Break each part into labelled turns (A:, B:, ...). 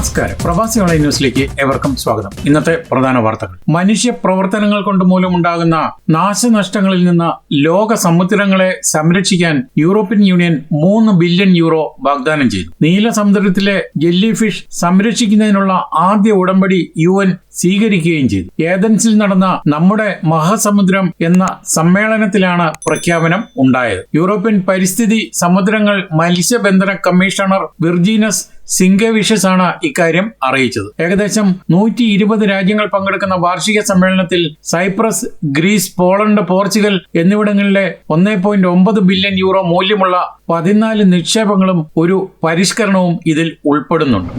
A: നമസ്കാരം. പ്രവാസി ഓൺലൈൻ ന്യൂസിലേക്ക് ഏവർക്കും സ്വാഗതം. ഇന്നത്തെ പ്രധാന വാർത്തകൾ. മനുഷ്യ പ്രവർത്തനങ്ങൾ കൊണ്ട് മൂലമുണ്ടാകുന്ന നാശനഷ്ടങ്ങളിൽ നിന്ന് ലോക സമുദ്രങ്ങളെ സംരക്ഷിക്കാൻ യൂറോപ്യൻ യൂണിയൻ മൂന്ന് ബില്യൺ യൂറോ വാഗ്ദാനം ചെയ്തു. നീല സമുദ്രത്തിലെ ജെല്ലി ഫിഷ് സംരക്ഷിക്കുന്നതിനുള്ള ആദ്യ ഉടമ്പടി യു എൻ സ്വീകരിക്കുകയും ചെയ്തു. ഏതൻസിൽ നടന്ന നമ്മുടെ മഹാസമുദ്രം എന്ന സമ്മേളനത്തിലാണ് പ്രഖ്യാപനം ഉണ്ടായത്. യൂറോപ്യൻ പരിസ്ഥിതി സമുദ്രങ്ങൾ മത്സ്യബന്ധന കമ്മീഷണർ വിർജീനസ് സിംഗവിഷസ് ആണ് ഇക്കാര്യം അറിയിച്ചത്. ഏകദേശം നൂറ്റി ഇരുപത് രാജ്യങ്ങൾ പങ്കെടുക്കുന്ന വാർഷിക സമ്മേളനത്തിൽ സൈപ്രസ് ഗ്രീസ് പോളണ്ട് പോർച്ചുഗൽ എന്നിവിടങ്ങളിലെ ഒന്നേ പോയിന്റ് ഒമ്പത് ബില്യൺ യൂറോ മൂല്യമുള്ള പതിനാല് നിക്ഷേപങ്ങളും ഒരു പരിഷ്കരണവും ഇതിൽ ഉൾപ്പെടുന്നുണ്ട്.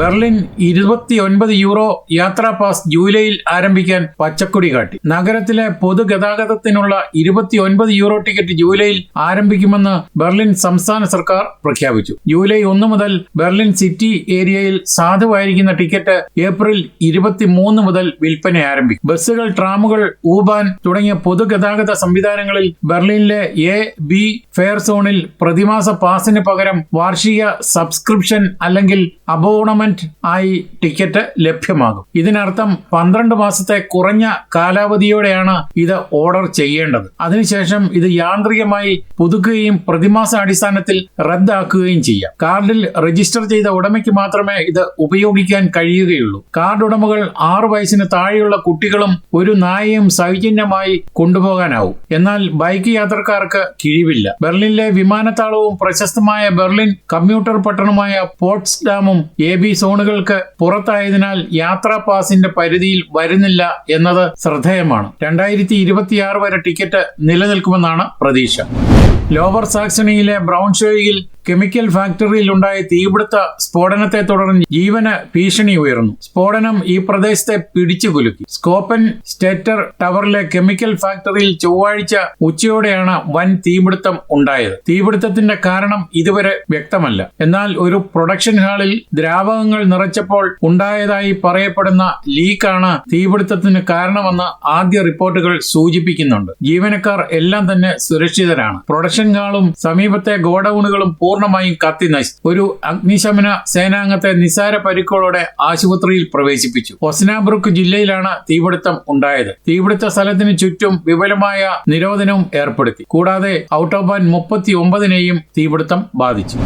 A: ബെർലിൻ ഇരുപത്തി ഒൻപത് യൂറോ യാത്രാ പാസ് ജൂലൈയിൽ ആരംഭിക്കാൻ പച്ചക്കൊടി കാട്ടി. നഗരത്തിലെ പൊതുഗതാഗതത്തിനുള്ള ഇരുപത്തി ഒൻപത് യൂറോ ടിക്കറ്റ് ജൂലൈയിൽ ആരംഭിക്കുമെന്ന് ബെർലിൻ സംസ്ഥാന സർക്കാർ പ്രഖ്യാപിച്ചു. ജൂലൈ ഒന്ന് മുതൽ ബെർലിൻ സിറ്റി ഏരിയയിൽ സാധുവായിരിക്കുന്ന ടിക്കറ്റ് ഏപ്രിൽ ഇരുപത്തി മൂന്ന് മുതൽ വിൽപ്പന ആരംഭിക്കും. ബസ്സുകൾ ട്രാമുകൾ ഊബാൻ തുടങ്ങിയ പൊതുഗതാഗത സംവിധാനങ്ങളിൽ ബെർലിനിലെ എ ബി ഫെയർ സോണിൽ പ്രതിമാസ പാസിന് പകരം വാർഷിക സബ്സ്ക്രിപ്ഷൻ അല്ലെങ്കിൽ അബോണമെന്റ് ആയി ടിക്കറ്റ് ലഭ്യമാകും. ഇതിനർത്ഥം പന്ത്രണ്ട് മാസത്തെ കുറഞ്ഞ കാലാവധിയോടെയാണ് ഇത് ഓർഡർ ചെയ്യേണ്ടത്. അതിനുശേഷം ഇത് യാന്ത്രികമായി പുതുക്കുകയും പ്രതിമാസ അടിസ്ഥാനത്തിൽ റദ്ദാക്കുകയും ചെയ്യാം. കാർഡിൽ രജിസ്റ്റർ ചെയ്ത ഉടമയ്ക്ക് മാത്രമേ ഇത് ഉപയോഗിക്കാൻ കഴിയുകയുള്ളൂ. കാർഡ് ഉടമകൾ ആറു വയസ്സിന് താഴെയുള്ള കുട്ടികളും ഒരു നായയും സൗജന്യമായി കൊണ്ടുപോകാനാവും. എന്നാൽ ബൈക്ക് യാത്രക്കാർക്ക് കിഴിവില്ല. ബെർലിനിലെ വിമാനത്താവളവും പ്രശസ്തമായ ബെർലിൻ കമ്പ്യൂട്ടർ പട്ടണമായ പോട്സ്ഡാമും എ ബി സോണുകൾക്ക് പുറത്തായതിനാൽ യാത്രാ പാസിന്റെ പരിധിയിൽ വരുന്നില്ല എന്നത് ശ്രദ്ധേയമാണ്. രണ്ടായിരത്തി ഇരുപത്തിയാറ് വരെ ടിക്കറ്റ് നിലനിൽക്കുമെന്നാണ് പ്രതീക്ഷ. ലോവർ സാക്സണിയിലെ ബ്രൗൺ ഷോയിൽ കെമിക്കൽ ഫാക്ടറിയിൽ ഉണ്ടായ തീപിടുത്ത സ്ഫോടനത്തെ തുടർന്ന് ജീവന് ഭീഷണി ഉയർന്നു. സ്ഫോടനം ഈ പ്രദേശത്തെ പിടിച്ചു കുലുക്കി. സ്കോപ്പൻ സ്റ്റേറ്റർ ടവറിലെ കെമിക്കൽ ഫാക്ടറിയിൽ ചൊവ്വാഴ്ച ഉച്ചയോടെയാണ് വൻ തീപിടുത്തം ഉണ്ടായത്. തീപിടുത്തത്തിന്റെ കാരണം ഇതുവരെ വ്യക്തമല്ല. എന്നാൽ ഒരു പ്രൊഡക്ഷൻ ഹാളിൽ ദ്രാവകങ്ങൾ നിറച്ചപ്പോൾ ഉണ്ടായതായി പറയപ്പെടുന്ന ലീക്കാണ് തീപിടുത്തത്തിന് കാരണമെന്ന് ആദ്യ റിപ്പോർട്ടുകൾ സൂചിപ്പിക്കുന്നുണ്ട്. ജീവനക്കാർ എല്ലാം തന്നെ സുരക്ഷിതരാണ്. പ്രൊഡക്ഷൻ ഹാളും സമീപത്തെ ഗോഡൌണുകളും പൂർണമായും കത്തി നശിച്ചു. ഒരു അഗ്നിശമന സേനാംഗത്തെ നിസാര പരിക്കുകളോടെ ആശുപത്രിയിൽ പ്രവേശിപ്പിച്ചു. ഒസ്നാബ്രുക്ക് ജില്ലയിലാണ് തീപിടുത്തം ഉണ്ടായത്. തീപിടുത്ത സ്ഥലത്തിന് ചുറ്റും വിപുലമായ നിരോധനവും ഏർപ്പെടുത്തി. കൂടാതെ ഔട്ടോബാൻ മുപ്പത്തി ഒമ്പതിനെയും തീപിടുത്തം ബാധിച്ചു.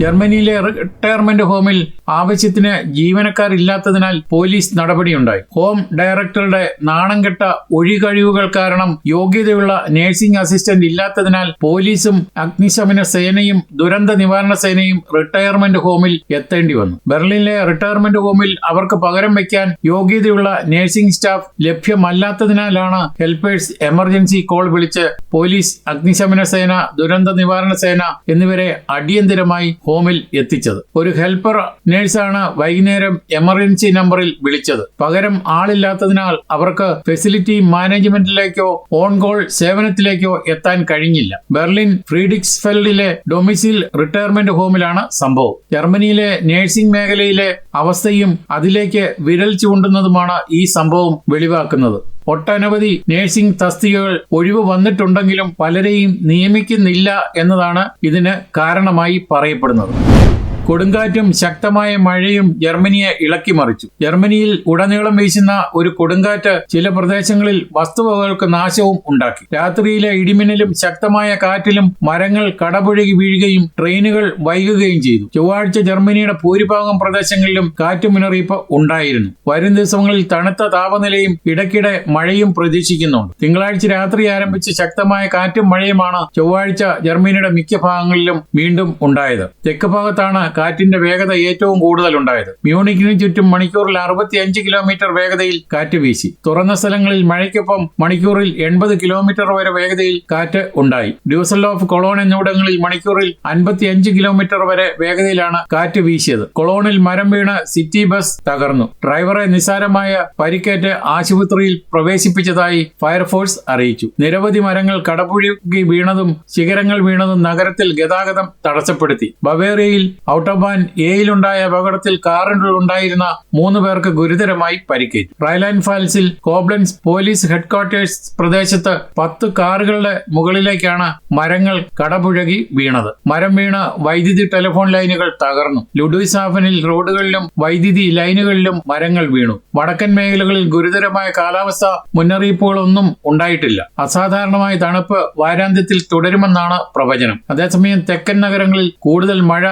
A: ജർമ്മനിയിലെ റിട്ടയർമെന്റ് ഹോമിൽ ആവശ്യത്തിന് ജീവനക്കാരില്ലാത്തതിനാൽ പോലീസ് നടപടിയുണ്ടായി. ഹോം ഡയറക്ടറുടെ നാണംകെട്ട ഒഴികഴിവുകൾ കാരണം യോഗ്യതയുള്ള നഴ്സിംഗ് അസിസ്റ്റന്റ് ഇല്ലാത്തതിനാൽ പോലീസും അഗ്നിശമന സേനയും ദുരന്ത നിവാരണ സേനയും റിട്ടയർമെന്റ് ഹോമിൽ എത്തേണ്ടി വന്നു. ബെർലിനിലെ റിട്ടയർമെന്റ് ഹോമിൽ അവർക്ക് പകരം വയ്ക്കാൻ യോഗ്യതയുള്ള നഴ്സിംഗ് സ്റ്റാഫ് ലഭ്യമല്ലാത്തതിനാലാണ് ഹെൽപ്പേഴ്സ് എമർജൻസി കോൾ വിളിച്ച് പോലീസ് അഗ്നിശമന സേന ദുരന്ത നിവാരണ സേന എന്നിവരെ അടിയന്തിരമായി ഹോമിൽ എത്തിച്ചത്. ഒരു ഹെൽപ്പർ നേഴ്സാണ് വൈകുന്നേരം എമർജൻസി നമ്പറിൽ വിളിച്ചത്. പകരം ആളില്ലാത്തതിനാൽ അവർക്ക് ഫെസിലിറ്റി മാനേജ്മെന്റിലേക്കോ ഓൺ കോൾ സേവനത്തിലേക്കോ എത്താൻ കഴിഞ്ഞില്ല. ബെർലിൻ ഫ്രീഡിക്സ്ഫെൽഡിലെ ഡൊമിസിൽ റിട്ടയർമെന്റ് ഹോമിലാണ് സംഭവം. ജർമ്മനിയിലെ നേഴ്സിംഗ് മേഖലയിലെ അവസ്ഥയും അതിലേക്ക് വിരൽ ചൂണ്ടുന്നതുമാണ് ഈ സംഭവം വെളിവാക്കുന്നത്. ഒട്ടനവധി നേഴ്സിംഗ് തസ്തികകൾ ഒഴിവ് വന്നിട്ടുണ്ടെങ്കിലും പലരെയും നിയമിക്കുന്നില്ല എന്നതാണ് ഇതിന് കാരണമായി പറയപ്പെടുന്നത്. another. കൊടുങ്കാറ്റും ശക്തമായ മഴയും ജർമ്മനിയെ ഇളക്കിമറിച്ചു ജർമ്മനിയിൽ ഉടനീളം വീശുന്ന ഒരു കൊടുങ്കാറ്റ് ചില പ്രദേശങ്ങളിൽ വസ്തുവകകൾക്ക് നാശവും ഉണ്ടാക്കി. രാത്രിയിലെ ഇടിമിന്നലും ശക്തമായ കാറ്റിലും മരങ്ങൾ കടപുഴകി വീഴുകയും ട്രെയിനുകൾ വൈകുകയും ചെയ്തു. ചൊവ്വാഴ്ച ജർമ്മനിയുടെ ഭൂരിഭാഗം പ്രദേശങ്ങളിലും കാറ്റ് മുന്നറിയിപ്പ് ഉണ്ടായിരുന്നു. വരും ദിവസങ്ങളിൽ തണുത്ത താപനിലയും ഇടയ്ക്കിടെ മഴയും പ്രതീക്ഷിക്കുന്നുണ്ട്. തിങ്കളാഴ്ച രാത്രി ആരംഭിച്ച ശക്തമായ കാറ്റും മഴയുമാണ് ചൊവ്വാഴ്ച ജർമ്മനിയുടെ മിക്ക ഭാഗങ്ങളിലും വീണ്ടും ഉണ്ടായത്. തെക്ക് ഭാഗത്താണ് കാറ്റിന്റെ വേഗത ഏറ്റവും കൂടുതൽ ഉണ്ടായത് മ്യൂണിക്കിന് ചുറ്റും മണിക്കൂറിൽ അറുപത്തി അഞ്ച് കിലോമീറ്റർ വേഗതയിൽ കാറ്റ് വീശി. തുറന്ന സ്ഥലങ്ങളിൽ മഴയ്ക്കൊപ്പം മണിക്കൂറിൽ എൺപത് കിലോമീറ്റർ വരെ വേഗതയിൽ കാറ്റ് ഉണ്ടായി. ഡ്യൂസൽ ഓഫ് കൊളോൺ എന്നിവിടങ്ങളിൽ മണിക്കൂറിൽ അൻപത്തി അഞ്ച് കിലോമീറ്റർ വരെ വേഗതയിലാണ് കാറ്റ് വീശിയത്. കൊളോണിൽ മരം വീണ് സിറ്റി ബസ് തകർന്നു. ഡ്രൈവറെ നിസ്സാരമായ പരിക്കേറ്റ് ആശുപത്രിയിൽ പ്രവേശിപ്പിച്ചതായി ഫയർഫോഴ്സ് അറിയിച്ചു. നിരവധി മരങ്ങൾ കടപുഴുകി വീണതും ശിഖരങ്ങൾ വീണതും നഗരത്തിൽ ഗതാഗതം തടസ്സപ്പെടുത്തി. ബവേറിയയിൽ ഔട്ടർ ഓട്ടോബാൻ എയിലുണ്ടായ അപകടത്തിൽ കാറിലുണ്ടായിരുന്ന മൂന്ന് പേർക്ക് ഗുരുതരമായി പരിക്കേറ്റു. റയൽ ഫാൽസിൽ കോബ്ലൻസ് പോലീസ് ഹെഡ്ക്വാർട്ടേഴ്സ് പ്രദേശത്ത് പത്ത് കാറുകളുടെ മുകളിലേക്കാണ് മരങ്ങൾ കടപുഴകി വീണത്. മരം വീണ് വൈദ്യുതി ടെലിഫോൺ ലൈനുകൾ തകർന്നു. ലുഡുസാഫനിൽ റോഡുകളിലും വൈദ്യുതി ലൈനുകളിലും മരങ്ങൾ വീണു. വടക്കൻ മേഖലകളിൽ ഗുരുതരമായ കാലാവസ്ഥ മുന്നറിയിപ്പുകളൊന്നും ഉണ്ടായിട്ടില്ല. അസാധാരണമായ തണുപ്പ് വാരാന്ത്യത്തിൽ തുടരുമെന്നാണ് പ്രവചനം. അതേസമയം തെക്കൻ നഗരങ്ങളിൽ കൂടുതൽ മഴ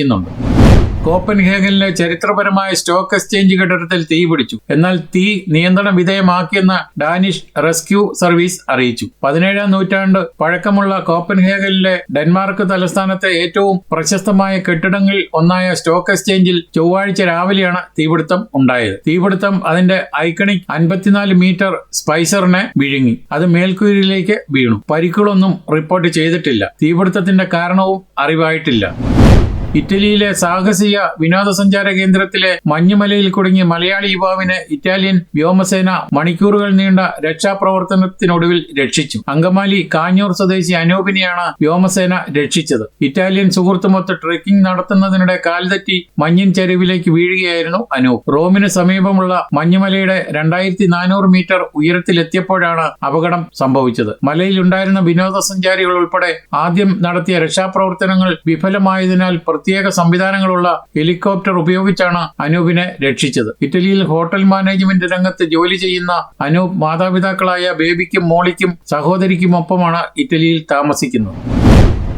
A: പ്രതീക്ഷിക്കുന്നുണ്ട് കോപ്പൻഹേഗനിലെ ചരിത്രപരമായ സ്റ്റോക്ക് എക്സ്ചേഞ്ച് കെട്ടിടത്തിൽ തീ പിടിച്ചു. എന്നാൽ തീ നിയന്ത്രണ വിധേയമാക്കിയെന്ന് ഡാനിഷ് റെസ്ക്യൂ സർവീസ് അറിയിച്ചു. പതിനേഴാം നൂറ്റാണ്ട് പഴക്കമുള്ള കോപ്പൻഹേഗനിലെ ഡെൻമാർക്ക് തലസ്ഥാനത്തെ ഏറ്റവും പ്രശസ്തമായ കെട്ടിടങ്ങളിൽ ഒന്നായ സ്റ്റോക്ക് എക്സ്ചേഞ്ചിൽ ചൊവ്വാഴ്ച രാവിലെയാണ് തീപിടുത്തം ഉണ്ടായത്. തീപിടുത്തം അതിന്റെ ഐക്കണിക് അൻപത്തിനാല് മീറ്റർ സ്പൈസറിനെ വിഴുങ്ങി. അത് മേൽക്കൂരിലേക്ക് വീണു. പരിക്കുകളൊന്നും റിപ്പോർട്ട് ചെയ്തിട്ടില്ല. തീപിടുത്തത്തിന്റെ കാരണവും അറിവായിട്ടില്ല. ഇറ്റലിയിലെ സാഹസിക വിനോദസഞ്ചാര കേന്ദ്രത്തിലെ മഞ്ഞുമലയിൽ കുടുങ്ങിയ മലയാളി യുവാവിനെ ഇറ്റാലിയൻ വ്യോമസേന മണിക്കൂറുകൾ നീണ്ട രക്ഷാപ്രവർത്തനത്തിനൊടുവിൽ രക്ഷിച്ചു. അങ്കമാലി കാഞ്ഞൂർ സ്വദേശി അനൂപിനെയാണ് വ്യോമസേന രക്ഷിച്ചത്. ഇറ്റാലിയൻ സുഹൃത്തുമൊത്ത് ട്രെക്കിംഗ് നടത്തുന്നതിനിടെ കാൽതെറ്റി മഞ്ഞിൻ ചരിവിലേക്ക് വീഴുകയായിരുന്നു അനൂപ്. റോമിന് സമീപമുള്ള മഞ്ഞുമലയുടെ രണ്ടായിരത്തി നാനൂറ് മീറ്റർ ഉയരത്തിലെത്തിയപ്പോഴാണ് അപകടം സംഭവിച്ചത്. മലയിലുണ്ടായിരുന്ന വിനോദസഞ്ചാരികൾ ഉൾപ്പെടെ ആദ്യം നടത്തിയ രക്ഷാപ്രവർത്തനങ്ങൾ വിഫലമായതിനാൽ പ്രത്യേക സംവിധാനങ്ങളുള്ള ഹെലികോപ്റ്റർ ഉപയോഗിച്ചാണ് അനൂപിനെ രക്ഷിച്ചത്. ഇറ്റലിയിൽ ഹോട്ടൽ മാനേജ്മെന്റ് രംഗത്ത് ജോലി ചെയ്യുന്ന അനൂപ് മാതാപിതാക്കളായ ബേബിക്കും മോളിക്കും സഹോദരിക്കും ഒപ്പമാണ് ഇറ്റലിയിൽ താമസിക്കുന്നത്.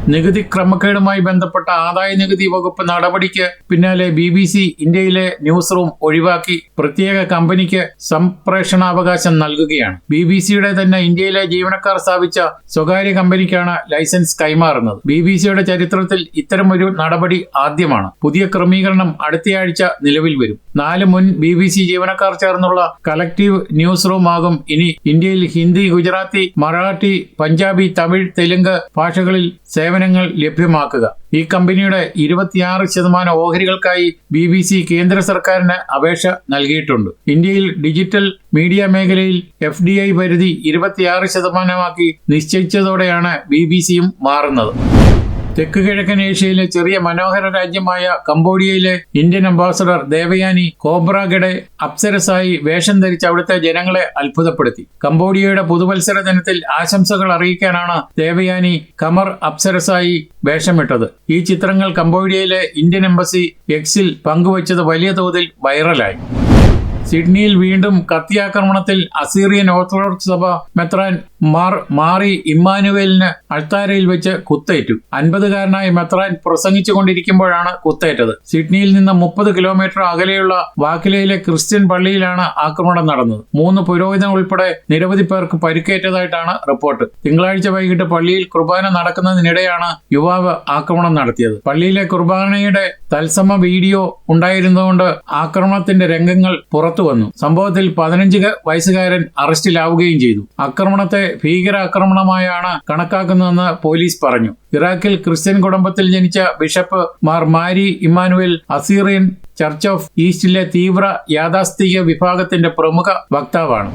A: നികുതി ക്രമക്കേടുമായി ബന്ധപ്പെട്ട ആദായ നികുതി വകുപ്പ് നടപടിക്ക് പിന്നാലെ ബി ബി സി ഇന്ത്യയിലെ ന്യൂസ് റൂം ഒഴിവാക്കി പ്രത്യേക കമ്പനിക്ക് സംപ്രേഷണാവകാശം നൽകുകയാണ്. ബി ബി സിയുടെ തന്നെ ഇന്ത്യയിലെ ജീവനക്കാർ സ്ഥാപിച്ച സ്വകാര്യ കമ്പനിക്കാണ് ലൈസൻസ് കൈമാറുന്നത്. ബി ബി സിയുടെ ചരിത്രത്തിൽ ഇത്തരമൊരു നടപടി ആദ്യമാണ്. പുതിയ ക്രമീകരണം അടുത്തയാഴ്ച നിലവിൽ വരും. നാല് മുൻ ബി ബി സി ജീവനക്കാർ ചേർന്നുള്ള കലക്ടീവ് ന്യൂസ് റൂം ആകും ഇനി ഇന്ത്യയിൽ ഹിന്ദി ഗുജറാത്തി മറാഠി പഞ്ചാബി തമിഴ് തെലുങ്ക് ഭാഷകളിൽ സേവനങ്ങൾ ലഭ്യമാക്കുക. ഈ കമ്പനിയുടെ ഇരുപത്തിയാറ് ശതമാനം ഓഹരികൾക്കായി ബി ബി സി കേന്ദ്ര സർക്കാരിന് അപേക്ഷ നൽകിയിട്ടുണ്ട്. ഇന്ത്യയിൽ ഡിജിറ്റൽ മീഡിയ മേഖലയിൽ എഫ് ഡി ഐ പരിധി ഇരുപത്തിയാറ് ശതമാനമാക്കി നിശ്ചയിച്ചതോടെയാണ് ബി ബി സിയും മാറുന്നത്. തെക്ക് കിഴക്കൻ ഏഷ്യയിലെ ചെറിയ മനോഹര രാജ്യമായ കംബോഡിയയിലെ ഇന്ത്യൻ അംബാസഡർ ദേവയാനി കോബ്രാഗഡെ അപ്സരസായി വേഷം ധരിച്ച് അവിടുത്തെ ജനങ്ങളെ അത്ഭുതപ്പെടുത്തി. കംബോഡിയയുടെ പുതുവത്സര ദിനത്തിൽ ആശംസകൾ അറിയിക്കാനാണ് ദേവയാനി കമർ അപ്സരസായി വേഷമിട്ടത്. ഈ ചിത്രങ്ങൾ കംബോഡിയയിലെ ഇന്ത്യൻ എംബസി എക്സിൽ പങ്കുവച്ചത് വലിയ തോതിൽ വൈറലായി. സിഡ്നിയിൽ വീണ്ടും കത്തിയാക്രമണത്തിൽ അസീറിയൻ ഓർത്തഡോക്സ് സഭ മെത്രാൻ മാർ മാറി ഇമ്മാനുവേലിന് അൾത്താരയിൽ വെച്ച് കുത്തേറ്റു. അൻപതുകാരനായ മെത്രാൻ പ്രസംഗിച്ചുകൊണ്ടിരിക്കുമ്പോഴാണ് കുത്തേറ്റത്. സിഡ്നിയിൽ നിന്ന് മുപ്പത് കിലോമീറ്റർ അകലെയുള്ള വാക്കിലയിലെ ക്രിസ്ത്യൻ പള്ളിയിലാണ് ആക്രമണം നടന്നത്. മൂന്ന് പുരോഹിതൻ ഉൾപ്പെടെ നിരവധി പേർക്ക് പരിക്കേറ്റതായിട്ടാണ് റിപ്പോർട്ട്. തിങ്കളാഴ്ച വൈകിട്ട് പള്ളിയിൽ കുർബാന നടക്കുന്നതിനിടെയാണ് യുവാവ് ആക്രമണം നടത്തിയത്. പള്ളിയിലെ കുർബാനയുടെ തത്സമ വീഡിയോ ഉണ്ടായിരുന്നതുകൊണ്ട് ആക്രമണത്തിന്റെ രംഗങ്ങൾ പുറത്തു വന്നു. സംഭവത്തിൽ പതിനഞ്ച് വയസ്സുകാരൻ അറസ്റ്റിലാവുകയും ചെയ്തു. ആക്രമണത്തെ ഭീകരാക്രമണമായാണ് കണക്കാക്കുന്നതെന്ന് പോലീസ് പറഞ്ഞു. ഇറാഖിൽ ക്രിസ്ത്യൻ കുടുംബത്തിൽ ജനിച്ച bishop Mar Mari Emmanuel Assyrian church of ഈസ്റ്റിലെ തീവ്ര യാഥാസ്ഥിക വിഭാഗത്തിന്റെ പ്രമുഖ വക്താവാണ്.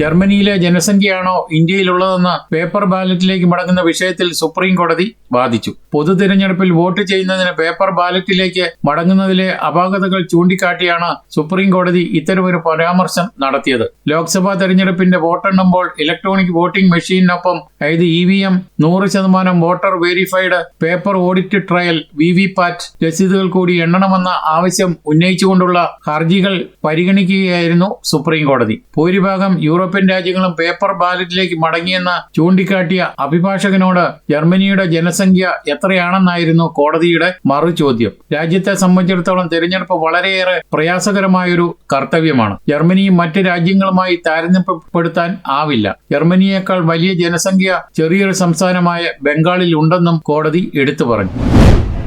A: ജർമ്മനിയിലെ ജനസംഖ്യയാണോ ഇന്ത്യയിലുള്ളതെന്ന് പേപ്പർ ബാലറ്റിലേക്ക് മടങ്ങുന്ന വിഷയത്തിൽ സുപ്രീം കോടതി വാദിച്ചു. പൊതു തിരഞ്ഞെടുപ്പിൽ വോട്ട് ചെയ്യുന്നതിന് പേപ്പർ ബാലറ്റിലേക്ക് മടങ്ങുന്നതിലെ അപാകതകൾ ചൂണ്ടിക്കാട്ടിയാണ് സുപ്രീം കോടതി ഇത്തരമൊരു പരാമർശം നടത്തിയത്. ലോക്സഭാ തെരഞ്ഞെടുപ്പിന്റെ വോട്ടെണ്ണുമ്പോൾ ഇലക്ട്രോണിക് വോട്ടിംഗ് മെഷീനൊപ്പം അതായത് ഇ വി എം നൂറ് ശതമാനം voter verified paper audit trail V V PAT രസീതുകൾ കൂടി എണ്ണണമെന്ന ആവശ്യം ഉന്നയിച്ചുകൊണ്ടുള്ള ഹർജികൾ പരിഗണിക്കുകയായിരുന്നു സുപ്രീം കോടതി. ഭൂരിഭാഗം യൂറോപ്യൻ രാജ്യങ്ങളും പേപ്പർ ബാലറ്റിലേക്ക് മടങ്ങിയെന്ന് ചൂണ്ടിക്കാട്ടിയ അഭിഭാഷകനോട് ജർമ്മനിയുടെ ജനസംഖ്യ എത്രയാണെന്നായിരുന്നു കോടതിയുടെ മറു ചോദ്യം രാജ്യത്തെ സംബന്ധിച്ചിടത്തോളം തിരഞ്ഞെടുപ്പ് വളരെയേറെ പ്രയാസകരമായൊരു കർത്തവ്യമാണ്. ജർമ്മനിയും മറ്റ് രാജ്യങ്ങളുമായി താരതമ്യപ്പെടുത്താൻ ആവില്ല. ജർമ്മനിയേക്കാൾ വലിയ ജനസംഖ്യ ചെറിയൊരു സംസ്ഥാനമായ ബംഗാളിൽ ഉണ്ടെന്നും കോടതി എടുത്തു പറഞ്ഞു.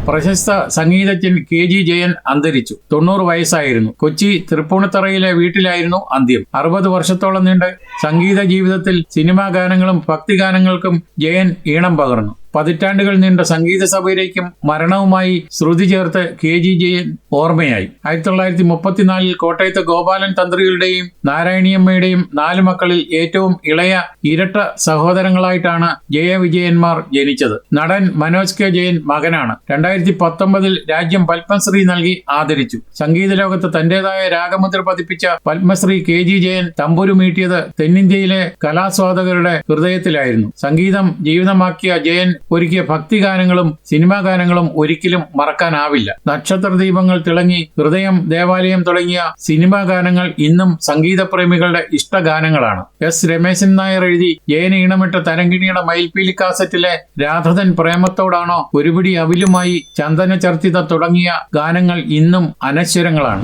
A: പ്രശസ്ത സംഗീതജ്ഞൻ കെ ജി ജയൻ അന്തരിച്ചു. തൊണ്ണൂറ് വയസ്സായിരുന്നു. കൊച്ചി തൃപ്പൂണിത്തറയിലെ വീട്ടിലായിരുന്നു അന്ത്യം. അറുപത് വർഷത്തോളം നീണ്ട സംഗീത ജീവിതത്തിൽ സിനിമാ ഗാനങ്ങളും ഭക്തിഗാനങ്ങൾക്കും ജയൻ ഈണം പകർന്നു. പതിറ്റാണ്ടുകൾ നീണ്ട സംഗീത സഭയിലേക്കും മരണവുമായി ശ്രുതി ചേർത്ത് കെ ജി ജയൻ ഓർമ്മയായി. ആയിരത്തി തൊള്ളായിരത്തി മുപ്പത്തിനാലിൽ കോട്ടയത്ത് ഗോപാലൻ തന്ത്രികളുടെയും നാരായണിയമ്മയുടെയും നാല് മക്കളിൽ ഏറ്റവും ഇളയ ഇരട്ട സഹോദരങ്ങളായിട്ടാണ് ജയവിജയന്മാർ ജനിച്ചത്. നടൻ മനോജ് കെ ജയൻ മകനാണ്. രണ്ടായിരത്തി പത്തൊമ്പതിൽ രാജ്യം പത്മശ്രീ നൽകി ആദരിച്ചു. സംഗീത ലോകത്ത് തന്റേതായ രാഗമുദ്ര പതിപ്പിച്ച പത്മശ്രീ കെ ജി ജയൻ തമ്പുരു മീട്ടിയത് തെന്നിന്ത്യയിലെ കലാസ്വാദകരുടെ ഹൃദയത്തിലായിരുന്നു. സംഗീതം ജീവിതമാക്കിയ ജയൻ ഒരുക്കിയ ഭക്തിഗാനങ്ങളും സിനിമാ ഗാനങ്ങളും ഒരിക്കലും മറക്കാനാവില്ല. നക്ഷത്ര ദീപങ്ങൾ തിളങ്ങി ഹൃദയം ദേവാലയം തുടങ്ങിയ സിനിമാ ഗാനങ്ങൾ ഇന്നും സംഗീതപ്രേമികളുടെ ഇഷ്ടഗാനങ്ങളാണ്. എസ് രമേശൻ നായർ എഴുതി ഏന ഈണമിട്ട തരങ്കിണിയുടെ മയിൽപ്പീലി കാസറ്റിലെ രാധതൻ പ്രേമത്തോടാണോ ഒരുപിടി അവിലുമായി ചന്ദന ചർച്ചിത തുടങ്ങിയ ഗാനങ്ങൾ ഇന്നും അനശ്വരങ്ങളാണ്.